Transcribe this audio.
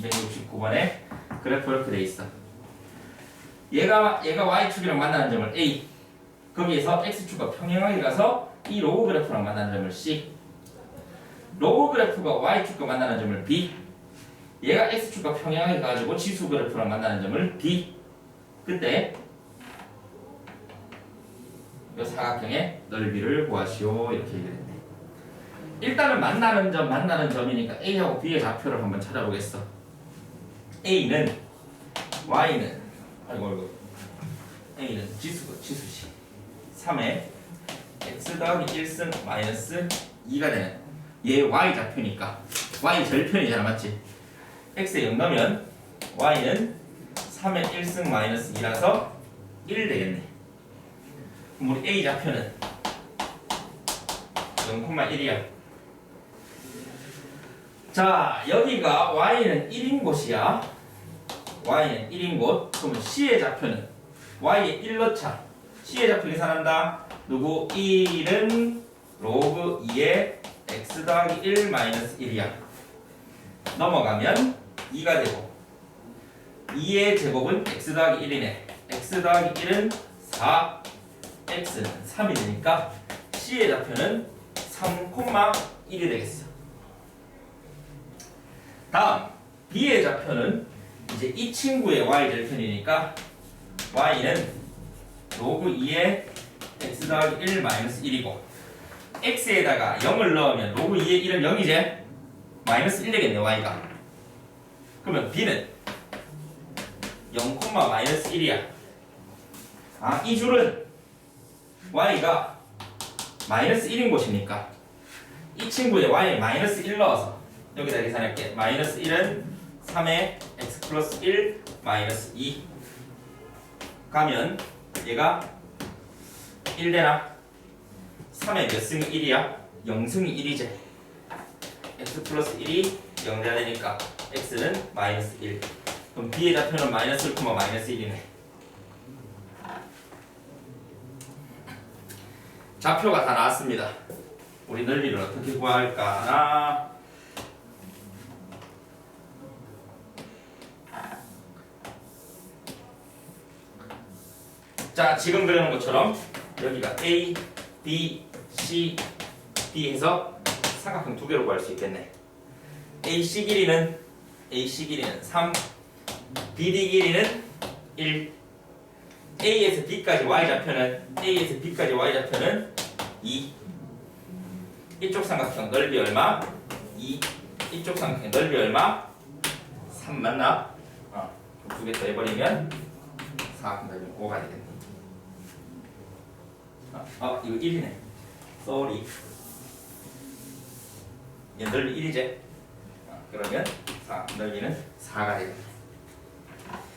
269번에 그래프 이렇게 돼 있어. 얘가 얘가 y축이랑 만나는 점을 A. 거기에서 x축과 평행하게 가서 이 로그 그래프랑 만나는 점을 C. 로그 그래프가 y축과 만나는 점을 B. 얘가 x축과 평행하게 가지고 지수 그래프랑 만나는 점을 D. 그때 이 사각형의 넓이를 구하시오 이렇게 얘기했네. 일단은 만나는 점 만나는 점이니까 A하고 B의 좌표를 한번 찾아보겠어. A는 Y는 아이고 아이고 A는 지수 지수시 3에 x 더하기 1승 마이너스 2가 되는 얘 Y 좌표니까 Y 절편이잖아 맞지? x에 0 넣으면 y는 3의 1승 마이너스 2라서 1 되겠네. 그럼 우리 a 좌표는 0,1이야. 자, 여기가 y는 1인 곳이야. y는 1인 곳. 그러면 c의 좌표는 y에 1 넣자. c의 좌표 계산한다. 누구? 1은 로그 2의 x 더하기 1 마이너스 1이야. 넘어가면 2가 되고 2의 제곱은 x 더하기 1이네. x 더하기 1은 4, x는 3이 되니까 c의 좌표는 3,1이 되겠어. 다음 b의 좌표는 이제 이 친구의 y 절편이니까 y는 로그 2의 x 더하기 1 마이너스 1이고 x에다가 0을 넣으면 로그 2의 1은 0이제 마이너스 1 되겠네 y가. 그러면 b는 0, 마이너스 1이야. 아 이 줄은 y가 마이너스 1인 곳이니까? 이 친구에 y 마이너스 1 넣어서 여기다 계산할게. 마이너스 1은 3의 x 플러스 1 마이너스 2 가면 얘가 1 되나? 3의 몇 승이 1이야? 0승이 1이지. x 플러스 1이 0자 되니까 x는 마이너스 1 그럼 b의 좌표는 마이너스 1, 마이너스 1이네. 좌표가 다 나왔습니다. 우리 넓이를 어떻게 구할까나 자 지금 그리는 것처럼 여기가 A, B, C, D 해서 삼각형 두 개로 구할 수 있겠네 AC 길이는 AC 길이는 3, BD 길이는 1, A에서 B까지 Y 좌표는 A에서 B까지 Y 좌표는 2. 이쪽 삼각형 넓이 얼마? 2. 이쪽 삼각형 넓이 얼마? 3 맞나? 어. 두개 더 해버리면 4 넓이 5가 되겠네. 아, 어, 이거 1이네. 쏘리. 얘 넓이 1이제. 어, 그러면 4 넓이는 4가 되겠네.